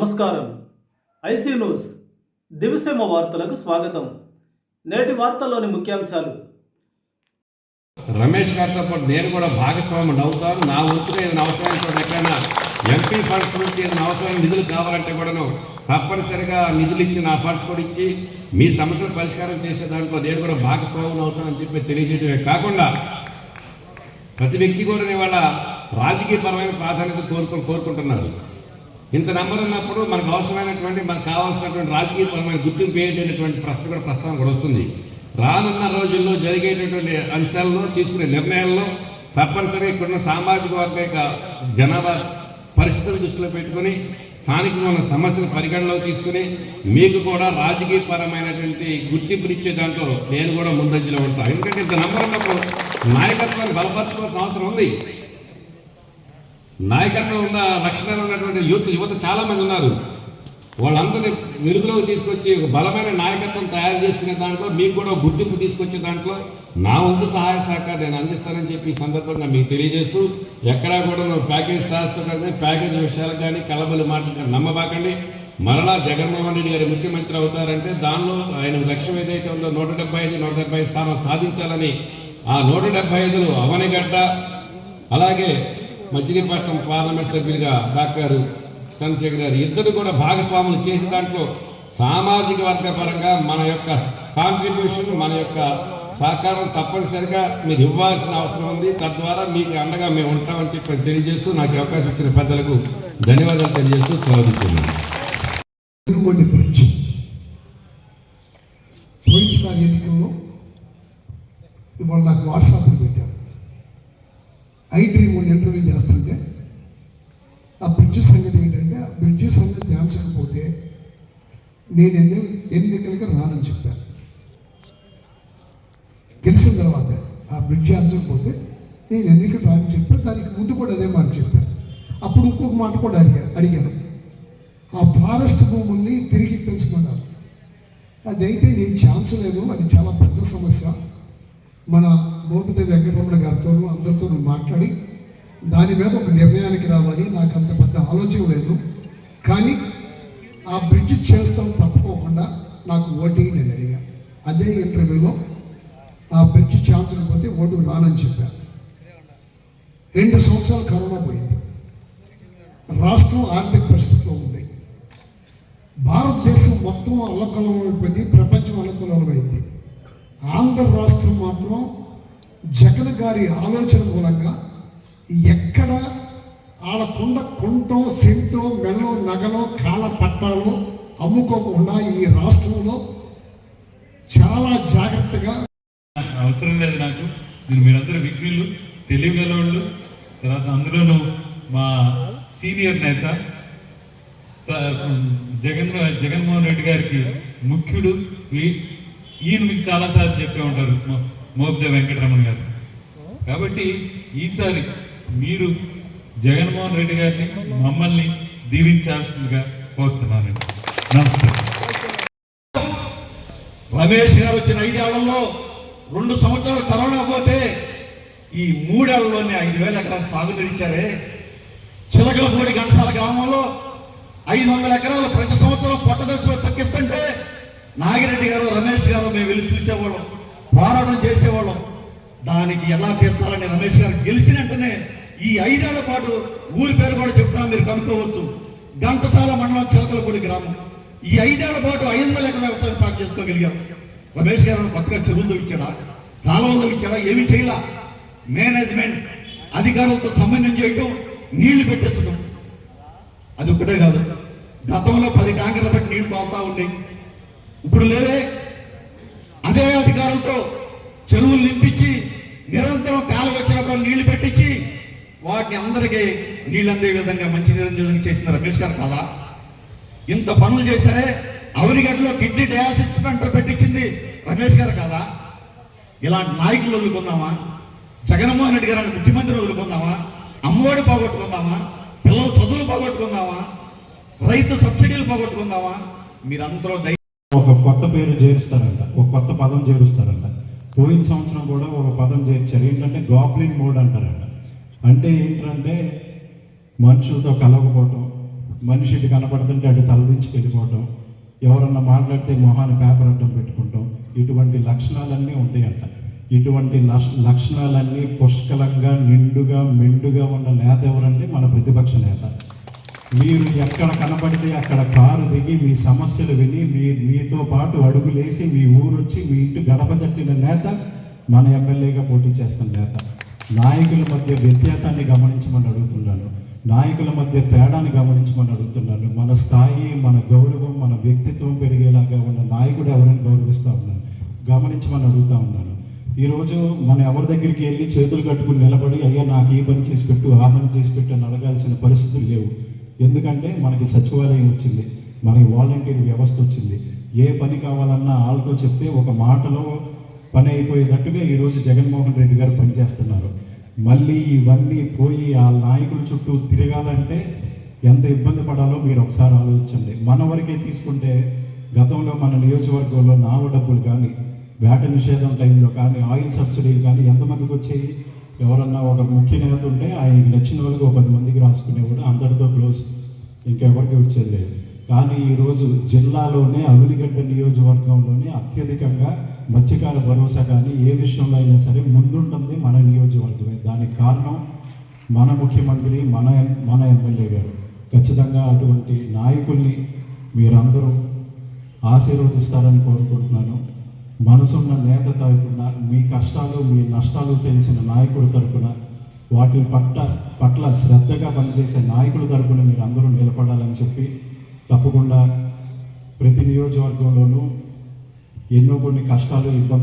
నమస్కారం. IC news. దివిసేమ వార్తలకు స్వాగతం. నేటి వార్తల్లోని ముఖ్యాంశాలు. రమేష్ గారితో పాటు నేను కూడా భాగస్వామి అవుతాను. నా వంతుగా ఏదైనా అవసరమైన ఎక్కడైనా ఎంపీ ఫండ్స్ నుంచి ఏదైనా అవసరమైన నిధులు కావాలంటే కూడాను తప్పనిసరిగా నిధులు ఇచ్చి నా ఫండ్స్ కూడా ఇచ్చి మీ సమస్యలు పరిష్కారం చేసే దాంట్లో నేను కూడా భాగస్వామి అవుతానని చెప్పి తెలియజేయడమే కాకుండా ప్రతి వ్యక్తి కూడా ఇవాళ రాజకీయపరమైన ప్రాధాన్యత కోరుకు కోరుకుంటున్నారు. ఇంత నెంబర్ ఉన్నప్పుడు మనకు అవసరమైనటువంటి మనకు కావాల్సినటువంటి రాజకీయపరమైన గుర్తింపు ఏంటనేటువంటి ప్రశ్న కూడా ప్రస్తావన కూడా వస్తుంది. రానున్న రోజుల్లో జరిగేటటువంటి అంశాల్లో తీసుకునే నిర్ణయాల్లో తప్పనిసరిగా ఇక్కడున్న సామాజిక వర్గ యొక్క జనాభా పరిస్థితులు దృష్టిలో పెట్టుకొని స్థానికమైన సమస్యలు పరిగణలోకి తీసుకుని మీకు కూడా రాజకీయపరమైనటువంటి గుర్తింపునిచ్చే దాంట్లో నేను కూడా ముందంజలో ఉంటాను ఎందుకంటే ఇంత నంబర్ ఉన్నప్పుడు నాయకత్వాన్ని బలపరచుకోవాల్సిన అవసరం ఉంది. నాయకత్వం ఉన్న లక్షణాలు ఉన్నటువంటి యూత్ యువత చాలామంది ఉన్నారు. వాళ్ళందరినీ వెలుగులోకి తీసుకొచ్చి ఒక బలమైన నాయకత్వం తయారు చేసుకునే దాంట్లో మీకు కూడా ఒక గుర్తింపు తీసుకొచ్చే దాంట్లో నా వంతు సహాయ సహకారం నేను అందిస్తానని చెప్పి ఈ సందర్భంగా మీకు తెలియజేస్తూ ఎక్కడా కూడా నువ్వు ప్యాకేజ్ స్టార్స్తో కానీ ప్యాకేజ్ విషయాలు కానీ కలబలి మాటలు కానీ నమ్మబాకండి. మరలా జగన్మోహన్ రెడ్డి గారు ముఖ్యమంత్రి అవుతారంటే దానిలో ఆయన లక్ష్యం ఏదైతే ఉందో నూట డెబ్బై ఐదు నూట డెబ్బై ఐదు స్థానాలు సాధించాలని ఆ నూట డెబ్బై ఐదులో అవనిగడ్డ. అలాగే మచిలీపట్నం పార్లమెంట్ సభ్యులుగా డాక్టర్ చంద్రశేఖర్ గారు ఇద్దరు కూడా భాగస్వాములు చేసే దాంట్లో సామాజిక వర్గ పరంగా మన యొక్క కాంట్రిబ్యూషన్ మన యొక్క సహకారం తప్పనిసరిగా మీరు ఇవ్వాల్సిన అవసరం ఉంది. తద్వారా మీకు అండగా మేము ఉంటామని చెప్పి తెలియజేస్తూ నాకు అవకాశం ఇచ్చిన పెద్దలకు ధన్యవాదాలు తెలియజేస్తూ స్వాగతిస్తున్నాను ఐ డ్రీమ్ ఇంటర్వ్యూ చేస్తుంటే ఆ బ్రిడ్జ్ సంగతి ఏంటంటే ఆ బ్రిడ్జ్ సంగతి తేల్చకపోతే నేను ఎన్ని ఎన్నికలకి రానని చెప్పాను గెలిచిన తర్వాత ఆ బ్రిడ్జ్ అంచకపోతే నేను ఎన్నికలు రాని చెప్పాను దానికి ముందు కూడా అదే మాట చెప్పాను అప్పుడు ఇంకొక మాట కూడా అడిగాను అడిగాను. ఆ ఫారెస్ట్ భూముల్ని తిరిగి పెంచుకున్నారు అదైతే నేను ఛాన్స్ లేదు అది చాలా పెద్ద సమస్య. మన మోపితే వెంకటరమణ గారితోనూ అందరితోనూ మాట్లాడి దాని మీద ఒక నిర్ణయానికి రావాలి. నాకు అంత పెద్ద ఆలోచన లేదు. కానీ ఆ బ్రిడ్జ్ చేస్తాం తప్పుకోకుండా నాకు ఓటింగ్ నేను అడిగా. అదే ఇంటర్వ్యూలో ఆ బ్రిడ్జ్ ఛాన్స్ పోతే ఓటు రానని చెప్పాను రెండు సంవత్సరాలు కరోనా పోయింది. రాష్ట్రం ఆర్థిక పరిస్థితిలో ఉంది. భారతదేశం మొత్తం అల్లకలమైపోయింది ప్రపంచం అల్లకలమైంది ఆంధ్ర రాష్ట్రం మాత్రం జగన్ గారి ఆలోచన మూలంగా ఎక్కడ వాళ్ళకుండ కుంటో సెంటో మెళ్ళో నగలో కాళ్ళ పట్టాలో అమ్ముకోకుండా ఈ రాష్ట్రంలో చాలా జాగ్రత్తగా అవసరం లేదు నాకు. మీరు మీరందరూ విఘ్నులు తెలివిగలవాళ్ళు. తర్వాత అందులోనూ మా సీనియర్ నేత జగన్ జగన్మోహన్ రెడ్డి గారికి ముఖ్యుడు. ఈయన మీకు చాలాసార్లు చెప్పే ఉంటారు. మోపిదే వెంకటరమణ గారు. కాబట్టి ఈసారి మీరు జగన్మోహన్ రెడ్డి గారిని మమ్మల్ని దీవించాల్సిందిగా కోరుతున్నానండి. నమస్తే. రమేష్ గారు వచ్చిన ఐదేళ్ళలో రెండు సంవత్సరాలు కరోనా పోతే ఈ మూడేళ్ళలోనే ఐదు వేల ఎకరాలు సాగుతీరిచ్చారే చిలకలపూడి గంటసాల గ్రామంలో ఐదు వందల ఎకరాలు ప్రతి సంవత్సరం పొట్టదశలో తగ్గిస్తుంటే నాగిరెడ్డి గారు రమేష్ గారు మేము వెళ్ళి చూసేవాళ్ళం. పోరాటం చేసేవాళ్ళం. దానికి ఎలా తీర్చాలని రమేష్ గారు గెలిచిన వెంటనే ఈ ఐదేళ్ళ పాటు ఊరి పేరు కూడా చెప్తున్నా మీరు కనుక్కోవచ్చు. ఘంటసాల మండలం చిలకలపూడి గ్రామం. ఈ ఐదేళ్ళ పాటు ఐదు వందల వ్యవసాయం సాగు చేసుకోగలిగాం. రమేష్ గారు కొత్తగా చెరువులు ఇచ్చాడా? కాలువలు ఇచ్చాడా? ఏమి చేయాల. మేనేజ్మెంట్ అధికారులతో సమన్వయం చేయటం నీళ్ళు పెట్టించడం అది ఒకటే కాదు. గతంలో పది ట్యాంకర్లు పెట్టి నీళ్ళు తోలుతా ఉండే. ఇప్పుడు లేవే అదే అధికారులతో చెరువులు నింపించి నిరంతరం కాలు వచ్చినప్పుడు నీళ్ళు పెట్టించి వాటిని అందరికీ నీళ్ళు అందే విధంగా మంచి నీళ్ళు చేసిన రమేష్ గారు. కదా ఇంత పనులు చేశారే అవనిగడ్డలో కిడ్నీ డయాలసిస్ సెంటర్ పెట్టించింది రమేష్ గారు కదా? ఇలాంటి నాయకులు వదులుకుందామా? జగన్మోహన్ రెడ్డి గారు ముఖ్యమంత్రి వదులుకుందామా? అమ్మఒడి పోగొట్టుకుందామా? పిల్లల చదువులు పోగొట్టుకుందామా? రైతు సబ్సిడీలు పోగొట్టుకుందామా? మీరందరూ దయ ఒక కొత్త పేరు చేరుస్తారంట ఒక కొత్త పదం చేరుస్తారంట. పోయిన సంవత్సరం కూడా ఒక పదం చేర్చారు. ఏంటంటే గాబ్లిన్ మోడ్ అంటారంట. అంటే ఏంటంటే మనుషులతో కలవకపోవటం మనిషి ఇటు కనపడుతుంటే అటు తలదించి వెళ్ళిపోవటం ఎవరన్నా మాట్లాడితే మొహాన్ని పేపర్ అడ్డం పెట్టుకుంటాం. ఇటువంటి లక్షణాలన్నీ ఉంటాయంట. ఇటువంటి లక్షణాలన్నీ పుష్కలంగా నిండుగా మెండుగా ఉన్న నేత ఎవరంటే మన ప్రతిపక్ష నేత. మీరు ఎక్కడ కనబడితే అక్కడ కారు దిగి మీ సమస్యలు విని మీ మీతో పాటు అడుగులేసి మీ ఊరు వచ్చి మీ ఇంటి గడప తట్టిన నేత మన ఎమ్మెల్యేగా పోటీ చేస్తున్న నేత. నాయకుల మధ్య వ్యత్యాసాన్ని గమనించమని అడుగుతున్నాను. నాయకుల మధ్య తేడాన్ని గమనించమని అడుగుతున్నాను. మన స్థాయి మన గౌరవం మన వ్యక్తిత్వం పెరిగేలాగా ఉన్న నాయకుడు ఎవరైనా గౌరవిస్తూ ఉన్నాను. గమనించమని అడుగుతా ఉన్నాను. ఈరోజు మనం ఎవరి దగ్గరికి వెళ్ళి చేతులు కట్టుకుని నిలబడి అయ్యా నాకు ఈ పని చేసి పెట్టు ఆ పని చేసి పెట్టు అని అడగాల్సిన పరిస్థితులు లేవు. ఎందుకంటే మనకి సచివాలయం వచ్చింది మనకి వాలంటీర్ వ్యవస్థ వచ్చింది. ఏ పని కావాలన్నా వాళ్ళతో చెప్తే ఒక మాటలో పని అయిపోయేటట్టుగా ఈరోజు జగన్మోహన్ రెడ్డి గారు పనిచేస్తున్నారు. మళ్ళీ ఇవన్నీ పోయి ఆ నాయకుల చుట్టూ తిరగాలంటే ఎంత ఇబ్బంది పడాలో మీరు ఒకసారి ఆలోచించండి. మన వరకే తీసుకుంటే గతంలో మన నియోజకవర్గంలో నావ డబ్బులు కానీ వేట నిషేధం టైంలో కానీ ఆయిల్ సబ్సిడీలు కానీ ఎంతమందికి వచ్చాయి? ఎవరన్నా ఒక ముఖ్య నేత ఉంటే ఆయన నచ్చిన వాళ్ళకి ఒక పది మందికి రాసుకునేవాడు అందరితో క్లోజ్ ఇంకెవరికి వచ్చేది లేదు. కానీ ఈరోజు జిల్లాలోనే అవినిగడ్డ నియోజకవర్గంలోనే అత్యధికంగా మత్స్యకార భరోసా కానీ ఏ విషయంలో అయినా సరే ముందుంటుంది మన నియోజకవర్గమే. దానికి కారణం మన ముఖ్యమంత్రి మన మన ఎమ్మెల్యే గారు. ఖచ్చితంగా అటువంటి నాయకుల్ని మీరందరూ ఆశీర్వదిస్తారని కోరుకుంటున్నాను. మనసున్న నేత తరపున మీ కష్టాలు మీ నష్టాలు తెలిసిన నాయకుడి తరపున వాటి పట్ల పట్ల శ్రద్ధగా పనిచేసే నాయకుల తరపున మీరు అందరూ నిలబడాలని చెప్పి తప్పకుండా ప్రతి నియోజకవర్గంలోనూ ఎన్నో కొన్ని కష్టాలు ఇబ్బంది